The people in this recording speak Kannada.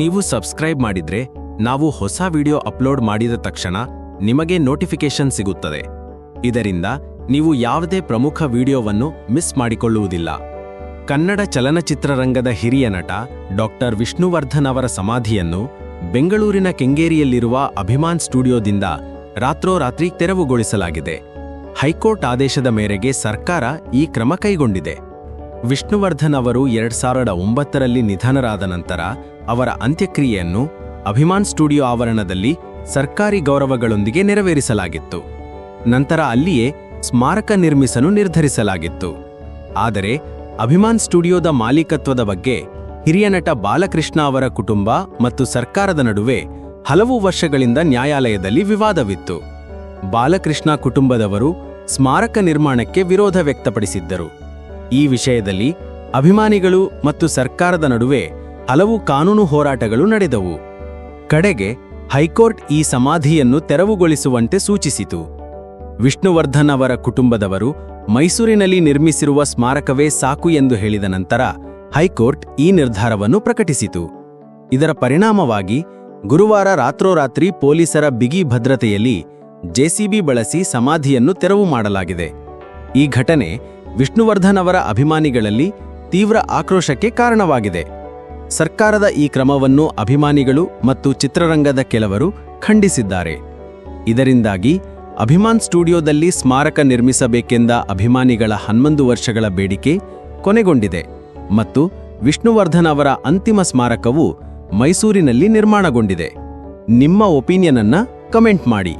ನೀವು ಸಬ್ಸ್ಕ್ರೈಬ್ ಮಾಡಿದ್ರೆ ನಾವು ಹೊಸ ವಿಡಿಯೋ ಅಪ್ಲೋಡ್ ಮಾಡಿದ ತಕ್ಷಣ ನಿಮಗೆ ನೋಟಿಫಿಕೇಶನ್ ಸಿಗುತ್ತದೆ. ಇದರಿಂದ ನೀವು ಯಾವುದೇ ಪ್ರಮುಖ ವಿಡಿಯೋವನ್ನು ಮಿಸ್ ಮಾಡಿಕೊಳ್ಳುವುದಿಲ್ಲ. ಕನ್ನಡ ಚಲನಚಿತ್ರರಂಗದ ಹಿರಿಯ ನಟ ಡಾಕ್ಟರ್ ವಿಷ್ಣುವರ್ಧನ್ ಅವರ ಸಮಾಧಿಯನ್ನು ಬೆಂಗಳೂರಿನ ಕೆಂಗೇರಿಯಲ್ಲಿರುವ ಅಭಿಮಾನ್ ಸ್ಟುಡಿಯೋದಿಂದ ರಾತ್ರೋರಾತ್ರಿ ತೆರವುಗೊಳಿಸಲಾಗಿದೆ. ಹೈಕೋರ್ಟ್ ಆದೇಶದ ಮೇರೆಗೆ ಸರ್ಕಾರ ಈ ಕ್ರಮ ಕೈಗೊಂಡಿದೆ. ವಿಷ್ಣುವರ್ಧನ್ ಅವರು ಎರಡ್ ಸಾವಿರದ ಒಂಬತ್ತರಲ್ಲಿ ನಿಧನರಾದ ನಂತರ ಅವರ ಅಂತ್ಯಕ್ರಿಯೆಯನ್ನು ಅಭಿಮಾನ್ ಸ್ಟುಡಿಯೋ ಆವರಣದಲ್ಲಿ ಸರ್ಕಾರಿ ಗೌರವಗಳೊಂದಿಗೆ ನೆರವೇರಿಸಲಾಗಿತ್ತು. ನಂತರ ಅಲ್ಲಿಯೇ ಸ್ಮಾರಕ ನಿರ್ಮಿಸಲು ನಿರ್ಧರಿಸಲಾಗಿತ್ತು. ಆದರೆ ಅಭಿಮಾನ್ ಸ್ಟುಡಿಯೋದ ಮಾಲೀಕತ್ವದ ಬಗ್ಗೆ ಹಿರಿಯ ನಟ ಬಾಲಕೃಷ್ಣ ಅವರ ಕುಟುಂಬ ಮತ್ತು ಸರ್ಕಾರದ ನಡುವೆ ಹಲವು ವರ್ಷಗಳಿಂದ ನ್ಯಾಯಾಲಯದಲ್ಲಿ ವಿವಾದವಿತ್ತು. ಬಾಲಕೃಷ್ಣ ಕುಟುಂಬದವರು ಸ್ಮಾರಕ ನಿರ್ಮಾಣಕ್ಕೆ ವಿರೋಧ ವ್ಯಕ್ತಪಡಿಸಿದ್ದರು. ಈ ವಿಷಯದಲ್ಲಿ ಅಭಿಮಾನಿಗಳು ಮತ್ತು ಸರ್ಕಾರದ ನಡುವೆ ಹಲವು ಕಾನೂನು ಹೋರಾಟಗಳು ನಡೆದವು. ಕಡೆಗೆ ಹೈಕೋರ್ಟ್ ಈ ಸಮಾಧಿಯನ್ನು ತೆರವುಗೊಳಿಸುವಂತೆ ಸೂಚಿಸಿತು. ವಿಷ್ಣುವರ್ಧನ್ ಅವರ ಕುಟುಂಬದವರು ಮೈಸೂರಿನಲ್ಲಿ ನಿರ್ಮಿಸಿರುವ ಸ್ಮಾರಕವೇ ಸಾಕು ಎಂದು ಹೇಳಿದ ನಂತರ ಹೈಕೋರ್ಟ್ ಈ ನಿರ್ಧಾರವನ್ನು ಪ್ರಕಟಿಸಿತು. ಇದರ ಪರಿಣಾಮವಾಗಿ ಗುರುವಾರ ರಾತ್ರೋರಾತ್ರಿ ಪೊಲೀಸರ ಬಿಗಿ ಭದ್ರತೆಯಲ್ಲಿ ಜೆಸಿಬಿ ಬಳಸಿ ಸಮಾಧಿಯನ್ನು ತೆರವು ಮಾಡಲಾಗಿದೆ. ಈ ಘಟನೆ ವಿಷ್ಣುವರ್ಧನ್ ಅವರ ಅಭಿಮಾನಿಗಳಲ್ಲಿ ತೀವ್ರ ಆಕ್ರೋಶಕ್ಕೆ ಕಾರಣವಾಗಿದೆ. ಸರ್ಕಾರದ ಈ ಕ್ರಮವನ್ನು ಅಭಿಮಾನಿಗಳು ಮತ್ತು ಚಿತ್ರರಂಗದ ಕೆಲವರು ಖಂಡಿಸಿದ್ದಾರೆ. ಇದರಿಂದಾಗಿ ಅಭಿಮಾನ್ ಸ್ಟುಡಿಯೋದಲ್ಲಿ ಸ್ಮಾರಕ ನಿರ್ಮಿಸಬೇಕೆಂದ ಅಭಿಮಾನಿಗಳ ಹನ್ನೊಂದು ವರ್ಷಗಳ ಬೇಡಿಕೆ ಕೊನೆಗೊಂಡಿದೆ ಮತ್ತು ವಿಷ್ಣುವರ್ಧನ್ ಅವರ ಅಂತಿಮ ಸ್ಮಾರಕವು ಮೈಸೂರಿನಲ್ಲಿ ನಿರ್ಮಾಣಗೊಂಡಿದೆ. ನಿಮ್ಮ ಒಪಿನಿಯನ್ ಅನ್ನ ಕಮೆಂಟ್ ಮಾಡಿ.